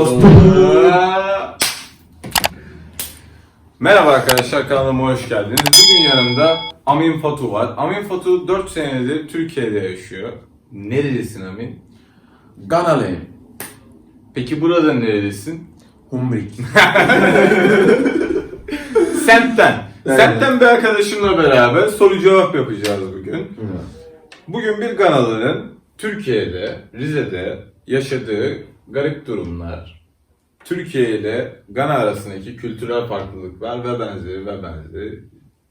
dostum. Merhaba arkadaşlar kanalıma hoş geldiniz. Bugün yanımda Amin Fatu var. Amin Fatu 4 senedir Türkiye'de yaşıyor. Nerelisin Amin? Ganalıyım. Peki burada nerelisin? Humrik. Semtten. Semtten bir arkadaşımla beraber soru cevap yapacağız bugün. Bugün bir Ganalı'nın Türkiye'de, Rize'de yaşadığı garip durumlar, Türkiye ile Gana arasındaki kültürel farklılıklar ve benzeri ve benzeri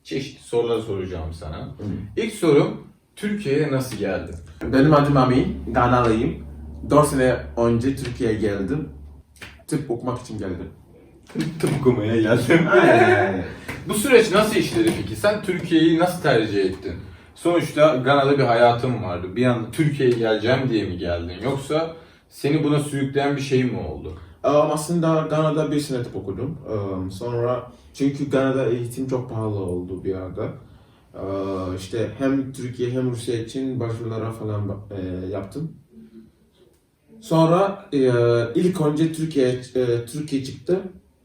çeşitli sorular soracağım sana. İlk sorum Türkiye'ye nasıl geldin? Benim adım Amin. Ganalıyım. 4 sene önce Türkiye'ye geldim. Tıp okumak için geldim. Tıp okumaya geldim. Bu süreç nasıl işledi peki? Sen Türkiye'yi nasıl tercih ettin? Sonuçta Gana'da bir hayatın vardı. Bir anda Türkiye'ye geleceğim diye mi geldin? Yoksa seni buna sürükleyen bir şey mi oldu? Um, aslında Gana'da bir sene tıp okudum. Um, sonra çünkü Gana'da eğitim çok pahalı oldu bir arada. Uh, işte hem Türkiye hem Rusya için başvurulara falan e, yaptım. Sonra e, ilk önce Türkiye e, Türkiye çıktı.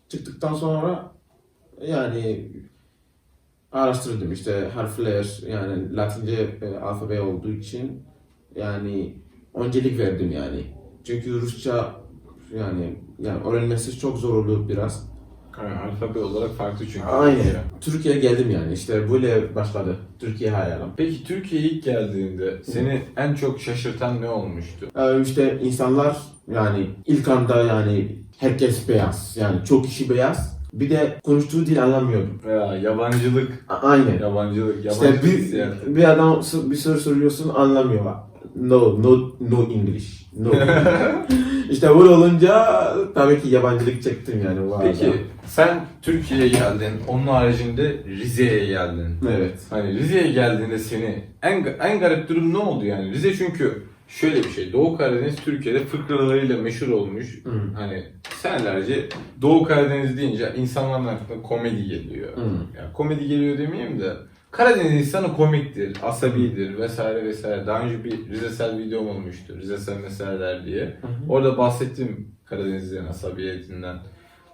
Çıktıktan sonra yani araştırdım işte harfler yani Latince e, alfabe olduğu için yani öncelik verdim yani. Çünkü Rusça yani yani öğrenmesi çok zor olur biraz. Yani alfabe olarak farklı çünkü. Aynen. Türkiye'ye geldim yani işte böyle başladı Türkiye hayalim. Peki Türkiye'ye ilk geldiğinde seni en çok şaşırtan ne olmuştu? Ee, işte insanlar yani ilk anda yani herkes beyaz yani çok kişi beyaz. Bir de konuştuğu dil anlamıyordum. Ya yabancılık, A- Aynen. yabancılık, İşte yabancılık bir, hissiyatı. bir adam bir soru soruyorsun anlamıyor. No, no, no English. No. işte böyle olunca tabii ki yabancılık çektim yani. bu arada. Peki sen Türkiye'ye geldin, onun haricinde Rize'ye geldin. Evet. Hani Rize'ye geldiğinde seni en en garip durum ne oldu yani? Rize çünkü şöyle bir şey. Doğu Karadeniz Türkiye'de fıkralarıyla meşhur olmuş. Hı. Hani senelerce Doğu Karadeniz deyince insanların aklına komedi geliyor. Hı. Yani komedi geliyor demeyeyim de Karadeniz insanı komiktir, asabidir vesaire vesaire. Daha önce bir Rizesel videom olmuştu. Rizesel meseleler diye. Orada bahsettim Karadenizlerin asabiyetinden.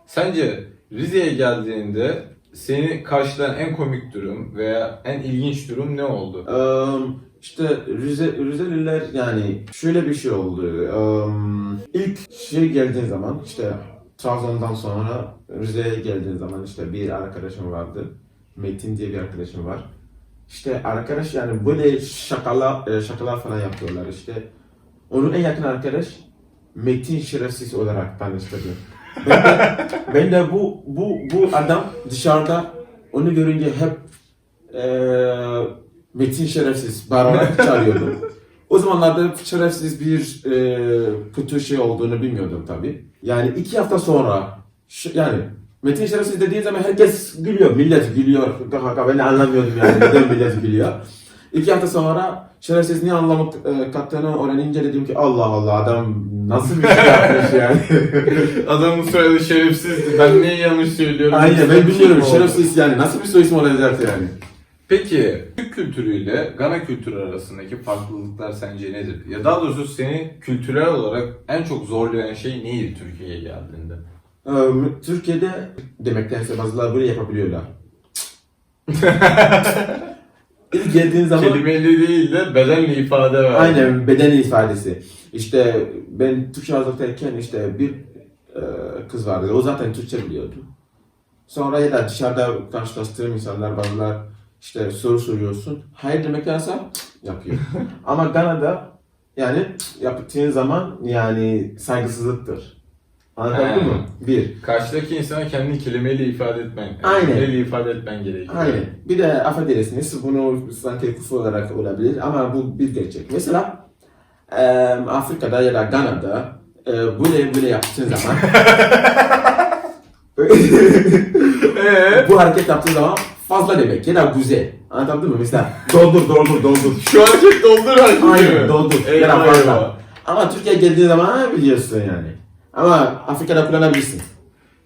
Sence Rize'ye geldiğinde seni karşılayan en komik durum veya en ilginç durum ne oldu? Um, işte Rize, Rizeliler yani şöyle bir şey oldu. Um, ilk şey geldiğin zaman işte Trabzon'dan sonra Rize'ye geldiğin zaman işte bir arkadaşım vardı. Metin diye bir arkadaşım var. İşte arkadaş yani böyle şakalar, e, şakalar falan yapıyorlar işte. Onun en yakın arkadaş Metin şerefsiz olarak tanıştırdı. Ben de, ben de bu, bu, bu adam dışarıda onu görünce hep eee Metin şerefsiz bağırarak çağırıyordum. O zamanlarda şerefsiz bir eee kötü şey olduğunu bilmiyordum tabii. Yani iki hafta sonra ş- yani Metin şerefsiz dediğin zaman herkes gülüyor. Millet gülüyor. Kaka ben anlamıyordum yani neden millet gülüyor. İki hafta sonra şerefsiz niye anlamı e, kattığını öğrenince dedim ki Allah Allah adam nasıl bir şey yapmış yani. Adamın soyadı şerefsizdi. Ben niye yanlış söylüyorum? Aynen ben bilmiyorum şerefsiz yani nasıl bir soy ismi olacak yani. Peki Türk kültürüyle Gana kültürü arasındaki farklılıklar sence nedir? Ya daha doğrusu seni kültürel olarak en çok zorlayan şey neydi Türkiye'ye geldiğinde? Ee, Türkiye'de demektense bazıları böyle yapabiliyorlar. İlk geldiğin zaman Kelimeyle değil de bedenle ifade ver. aynen beden ifadesi. İşte ben Türkçe hazırlarken işte bir e, kız vardı. O zaten Türkçe biliyordu. Sonra ya da dışarıda karşılaştığım insanlar bazılar işte soru soruyorsun. Hayır demektense yapıyor. Ama Gana'da yani yaptığın zaman yani saygısızlıktır. He. mı? Bir. Karşıdaki insana kendini kelimeyle ifade etmen. Aynen. Kelimeyle ifade etmen gerekiyor. Aynen. Bir de affedersiniz bunu sanki küfür olarak olabilir ama bu bir gerçek. Mesela e, Afrika'da ya da Gana'da e, böyle böyle yaptığın zaman bu hareket yaptığın zaman fazla demek ya da güzel. Anladın mı? Mesela doldur doldur doldur. Şu hareket doldur hareket Aynen doldur ya da fazla. Ama Türkiye geldiği zaman biliyorsun yani. Ama Afrika'da kullanabilirsin.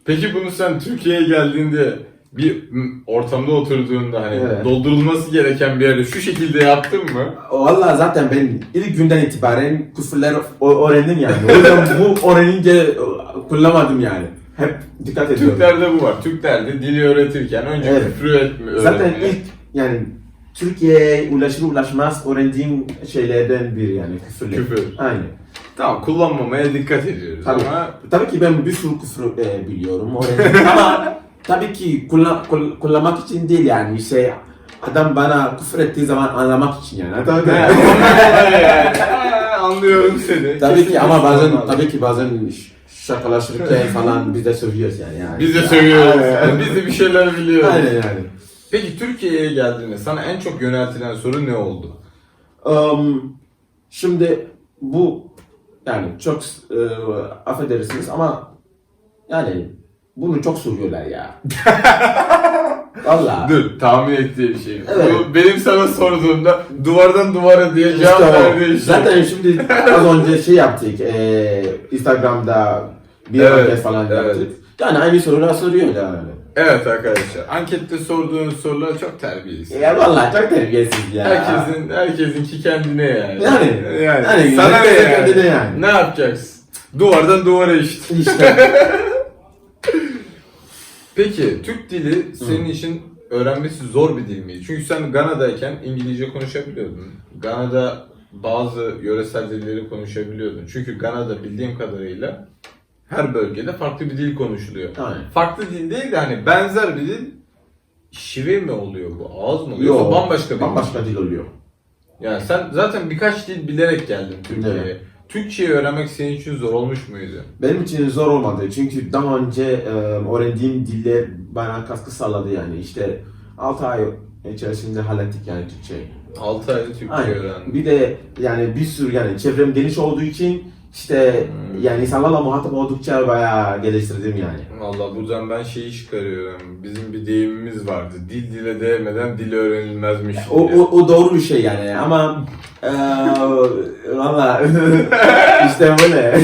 Peki bunu sen Türkiye'ye geldiğinde bir ortamda oturduğunda hani Evet. doldurulması gereken bir yerde şu şekilde yaptın mı? Valla zaten ben ilk günden itibaren küfürler öğrendim yani. O yüzden bu öğrenince kullanmadım yani. Hep dikkat ediyorum. Türklerde bu var. Türklerde dili öğretirken önce Evet. küfür etme Zaten ilk yani Türkiye'ye ulaşır ulaşmaz öğrendiğim şeylerden biri yani küfürler. Küfür. Aynen. Tamam kullanmamaya dikkat ediyoruz Tabii. ama Tabii ki ben bir sürü küfür e, biliyorum öğrendim ama tabii ki kullan, kul- kullanmak için değil yani şey adam bana küfür ettiği zaman anlamak için yani. Tabii, Ha, anlıyorum seni. tabii ki Kesinlikle ama bazen anladım. tabii ki bazen ş- şakalaşırken falan biz de sövüyoruz yani. yani. Biz de seviyoruz. Aynen. Biz de bir şeyler biliyoruz. Aynen yani. Peki Türkiye'ye geldiğinde sana en çok yöneltilen soru ne oldu? Um, şimdi bu yani çok e, affedersiniz ama yani bunu çok soruyorlar ya. Valla. Dur tahmin ettiğim şey. Evet. Bu benim sana sorduğumda duvardan duvara diye cevap İşte verdiğin şey. Zaten şimdi az önce şey yaptık. E, Instagram'da bir Evet, anket falan evet. yaptık. Yani aynı sorular soruyorlar yani. Evet arkadaşlar. Ankette sorduğunuz sorular çok terbiyesiz. Ya vallahi çok terbiyesiz ya. Herkesin herkesinki kendine yani. Yani, yani, yani sana ne yani? kendine yani. Ne yapacaksın? Duvardan duvara işte. İşte. Peki Türk dili senin için öğrenmesi zor bir dil miydi? Çünkü sen Gana'dayken İngilizce konuşabiliyordun. Gana'da bazı yöresel dilleri konuşabiliyordun. Çünkü Gana'da bildiğim kadarıyla her bölgede farklı bir dil konuşuluyor. Aynen. Farklı dil değil de hani benzer bir dil şive mi oluyor bu? Ağız mı oluyor? Yok, Yoksa bambaşka bir Bambaşka dil oluyor. Yani sen zaten birkaç dil bilerek geldin Türkiye'ye. Evet. Türkçeyi öğrenmek senin için zor olmuş muydu? Benim için zor olmadı çünkü daha önce e, öğrendiğim diller bana katkı sağladı yani işte 6 ay içerisinde hallettik yani Türkçeyi. 6 ayda Türkçe Aynen. öğrendim. Bir de yani bir sürü yani çevrem geniş olduğu için işte Hmm. yani insanlarla muhatap oldukça bayağı geliştirdim yani. Valla buradan ben şeyi çıkarıyorum. Bizim bir deyimimiz vardı. Dil dile değmeden dil öğrenilmezmiş. O, diye. o, o doğru bir şey yani ama e, valla işte böyle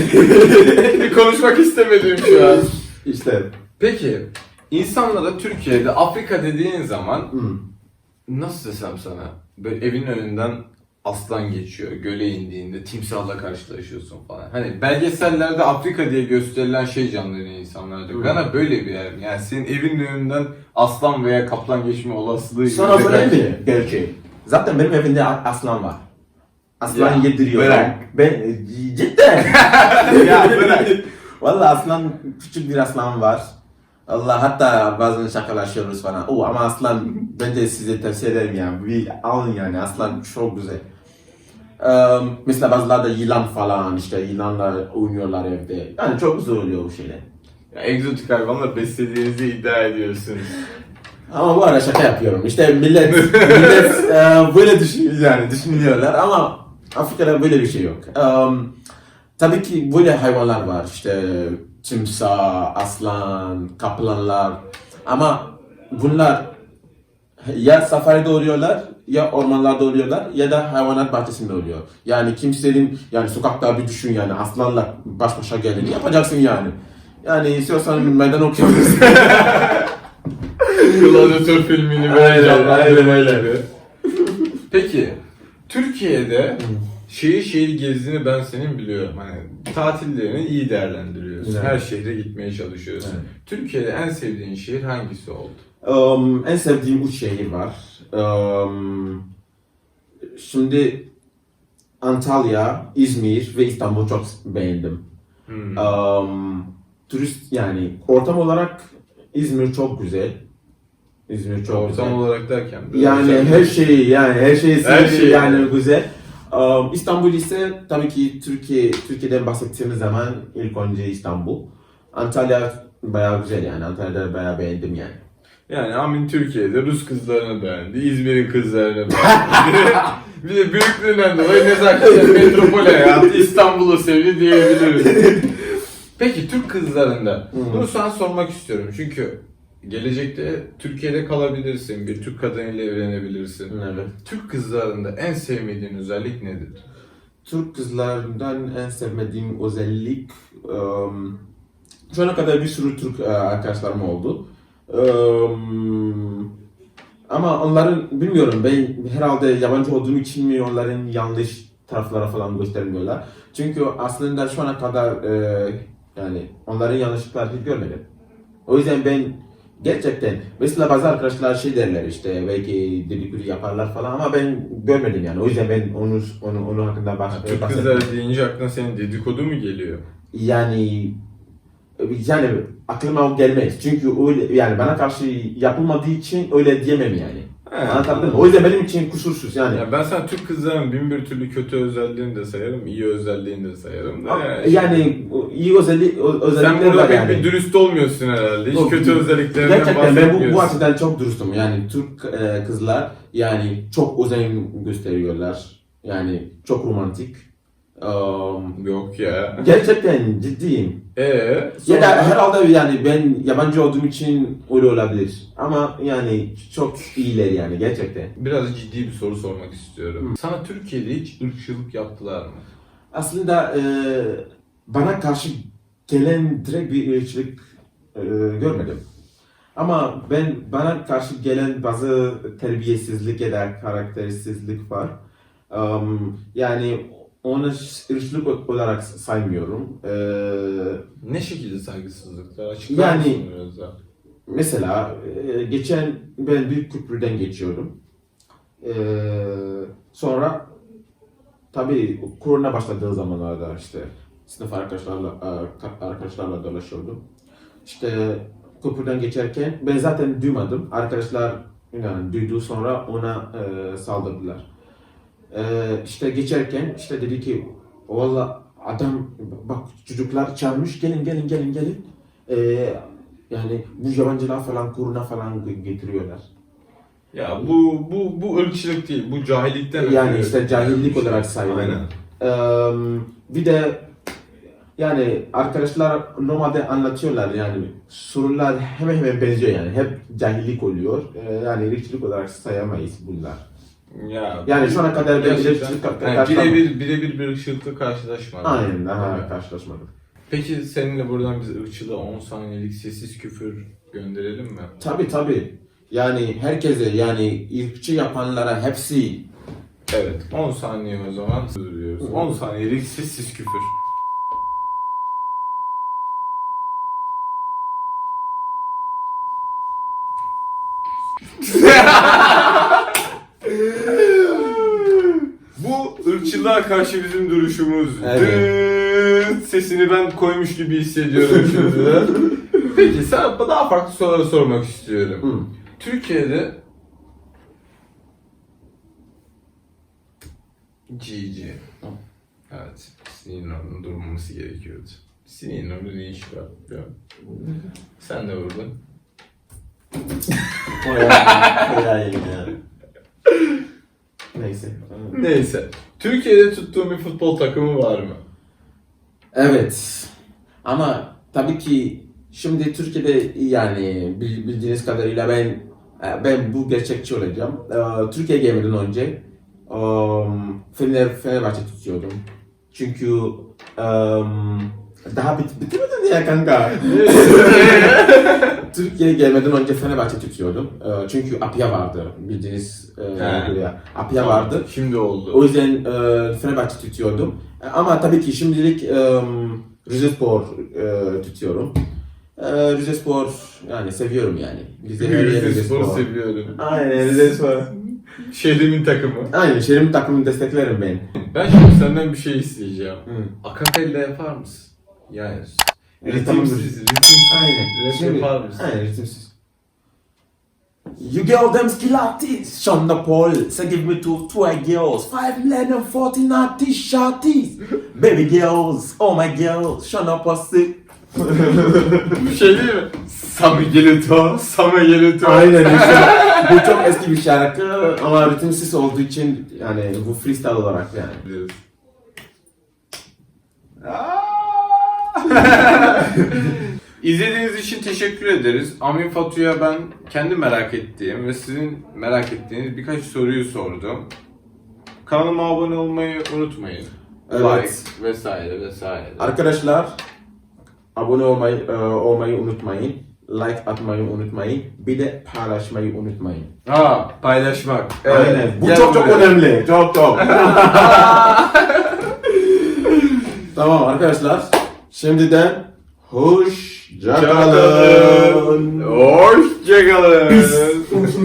Konuşmak istemedim şu an. işte Peki insanlara Türkiye'de Afrika dediğin zaman hmm. nasıl desem sana böyle evin önünden aslan geçiyor göle indiğinde timsahla karşılaşıyorsun falan. Hani belgesellerde Afrika diye gösterilen şey canlanıyor insanlarda. Hı. Gana böyle bir yer? Yani senin evin önünden aslan veya kaplan geçme olasılığı Sana yüzde söyleyeyim mi? Gerçi. Zaten benim evimde aslan var. Aslan Ya, yediriyor. bırak. Ben cidden. Ya, bırak. Vallahi aslan küçük bir aslan var. Allah hatta bazen şakalaşıyoruz falan. O ama aslan ben de size tavsiye ederim ya. Bir alın yani aslan çok güzel. Eee mesela bazıları da yılan falan işte yılanla oynuyorlar evde. Yani çok güzel oluyor bu şeyler. Ya, egzotik hayvanla beslediğinizi iddia ediyorsunuz. Ama bu ara şaka yapıyorum. İşte millet, millet e, böyle düşünüyor yani düşünüyorlar ama Afrika'da böyle bir şey yok. Um, tabii ki böyle hayvanlar var. İşte timsah, aslan, kaplanlar. Ama bunlar ya safaride oluyorlar ya ormanlarda oluyorlar ya da hayvanat bahçesinde oluyor. Yani kimsenin yani sokakta bir düşün yani aslanla baş başa geldiğini yapacaksın yani. Yani istiyorsan meydan okuyabilirsin. Gladiator filmini böyle canlandırma gibi. Peki Türkiye'de şehir şehir gezdiğini ben senin biliyorum. Hani tatillerini iyi değerlendiriyorsun. Evet. Her şehre gitmeye çalışıyorsun. Evet. Türkiye'de en sevdiğin şehir hangisi oldu? Um, en sevdiğim üç şehir var. Um, şimdi Antalya, İzmir ve İstanbul çok beğendim. Hmm. Um, turist yani ortam olarak İzmir çok güzel. İzmir çok Ortam güzel. olarak derken. Yani özel- her şey yani her şey Her şey yani yani. güzel. Um, İstanbul ise tabii ki Türkiye Türkiye'den bahsettiğimiz zaman ilk önce İstanbul. Antalya bayağı güzel yani Antalya'da bayağı beğendim yani. Yani Amin Türkiye'de Rus kızlarını beğendi, İzmir'in kızlarını beğendi. bir de büyüklüğünden dolayı nezaketen metropol hayatı İstanbul'u sevdi diyebiliriz. Peki Türk kızlarında, bunu sana sormak istiyorum çünkü gelecekte Türkiye'de kalabilirsin, bir Türk kadınıyla evlenebilirsin. Evet. Türk kızlarında en sevmediğin özellik nedir? Türk kızlarından en sevmediğim özellik um, şu ana kadar bir sürü Türk arkadaşlarım oldu. Ama onların bilmiyorum ben herhalde yabancı olduğum için mi onların yanlış taraflara falan göstermiyorlar. Çünkü aslında şu ana kadar eee, yani onların yanlışlıklar hiç görmedim. O yüzden ben gerçekten mesela bazı arkadaşlar şey derler işte belki dedikodu yaparlar falan ama ben görmedim yani. O yüzden ben onu onu onun hakkında Ha, Türk kızları deyince aklına senin dedikodu mu geliyor? yani yani aklıma o gelmez. Çünkü öyle yani bana karşı yapılmadığı için öyle diyemem yani. He, Anlatabildim mi? O yüzden benim için kusursuz yani. Ya ben sana Türk kızların bin bir türlü kötü özelliğini de sayarım, iyi özelliğini de sayarım. Da yani, yani iyi özellik, o- sen burada pek yani. bir dürüst olmuyorsun herhalde. Hiç Yok, kötü özelliklerinden Gerçekten ben bu, bu açıdan çok dürüstüm. Yani Türk e, kızlar yani çok özen gösteriyorlar. Yani çok romantik. Um, Yok ya. gerçekten ciddiyim. Eee? Ya da herhalde yani ben yabancı olduğum için öyle olabilir. Ama yani çok iyiler yani gerçekten. Biraz ciddi bir soru sormak istiyorum. Sana Türkiye'de hiç ırkçılık yaptılar mı? Aslında e, bana karşı gelen direkt bir ırkçılık e, görmedim. Ama ben bana karşı gelen bazı terbiyesizlik ya da karaktersizlik var. Um, yani onu ırkçılık olarak saymıyorum. E, Ne şekilde saygısızlıklar? Açıklar Yani-? Mesela e, geçen ben bir köprüden geçiyordum. E, sonra tabii korona başladığı zamanlarda işte sınıf arkadaşlarla ka- arkadaşlarla dolaşıyordum. İşte köprüden geçerken ben zaten duymadım. Arkadaşlar yani duydu sonra ona e, saldırdılar. E, işte geçerken işte dedi ki valla adam bak çocuklar çağırmış gelin gelin gelin gelin. E, yani bu yabancılar falan korona falan getiriyorlar. Ya bu bu bu ırkçılık değil, bu cahillikten Yani ötürü. işte cahillik olarak sayılır. Aynen. Eee, bir de yani arkadaşlar normalde anlatıyorlar yani sorular hemen hemen benziyor yani hep cahillik oluyor. Eee, yani ırkçılık olarak sayamayız bunlar. Ya, Yani şu ana kadar ben Gerçekten- ırkçılık yani karşılamadım. birebir birebir bir ırkçılıkla karşılaşmadım. Aynen daha Evet. karşılaşmadım. Peki seninle buradan biz ırkçılığa 10 saniyelik sessiz küfür gönderelim mi? Tabi tabi. Yani herkese yani ırkçı yapanlara hepsi Evet. 10 saniye o zaman duruyoruz. 10 saniyelik sessiz küfür. Bu ırkçılığa karşı bizim duruşumuz. Evet. Dıt sesini ben koymuş gibi hissediyorum şimdi. Peki sana daha farklı sorular sormak istiyorum. Hı. Türkiye'de GG. Evet. Sinir'in durmaması gerekiyordu. Orada ne iş var? Ya. Sen de vurdun. O ya yine ya. Neyse. Neyse. Türkiye'de tuttuğun bir futbol takımı var mı? Evet. Ama tabii ki şimdi Türkiye'de yani bil- bildiğiniz kadarıyla ben e, ben bu gerçekçi olacağım. Ee, Türkiye'ye gelmeden önce um, Fener, Fenerbahçe tutuyordum. Çünkü um, daha bit bitirmedin ya kanka. Türkiye'ye gelmeden önce Fenerbahçe tutuyordum. Ee, çünkü Apia vardı bildiğiniz e, He. gibi. Apia vardı. Şimdi oldu. O yüzden e, Fenerbahçe tutuyordum. E, Ama tabii ki şimdilik e, Rizespor e, tutuyorum. E, Rizespor yani seviyorum yani. Biz de her yer Rizespor'u Rizespor. seviyorum. Aynen Rizespor. Şehrimin takımı. Aynen şehrim takımını desteklerim ben. Ben şimdi senden bir şey isteyeceğim. Hı. Akapella yapar mısın? Yani ritimsiz, ritimsiz. Aynen. Rap Şimdi- yapar mısın? Aynen ritimsiz. You girl them skillatis, Sean the Paul, say give me two two girls, five eleven forty naughty shorties, baby girls, oh my girls, Sean the pussy. Bu şey değil mi? Sami Gelito, Sami Gelito. Aynen işte. bu çok eski bir şarkı ama ritimsiz olduğu için yani bu freestyle olarak yani. Biliyoruz. İzlediğiniz için teşekkür ederiz. Amin Fatu'ya ben kendi merak ettiğim ve sizin merak ettiğiniz birkaç soruyu sordum. Kanalıma abone olmayı unutmayın. Evet. Like vesaire vesaire. Arkadaşlar abone olmayı e, olmayı unutmayın. like atmayı unutmayın. Bir de paylaşmayı unutmayın. Ha paylaşmak. Aynen. Bu Gel çok çok buraya. önemli. Çok çok. tamam arkadaşlar. Şimdiden hoşça kalın. Hoşçakalın.